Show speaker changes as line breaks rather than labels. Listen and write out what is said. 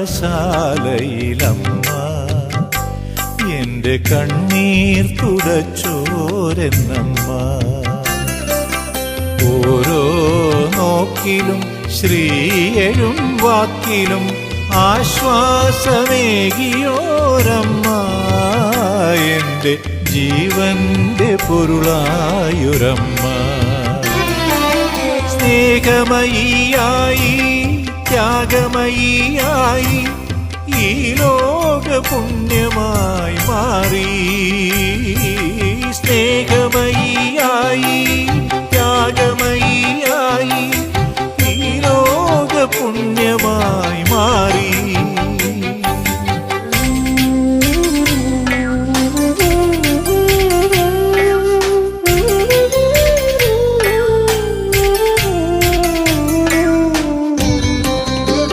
യാഗശാലയിലമ്മ എന്റെ കണ്ണീർ തുടച്ചോരെന്നമ്മ. ഓരോ നോക്കിലും ശ്രീയഴും വാക്കിലും ആശ്വാസമേകിയോരമ്മ. എന്റെ ജീവന്റെ പൊരുളായൊരമ്മ. സ്നേഹമയിയായി ത്യാഗമയിയായി ഈ ലോക പുണ്യമായി മാറി. സ്നേഹമയിയായി ത്യാഗമയിയായി ഈ ലോക പുണ്യമായി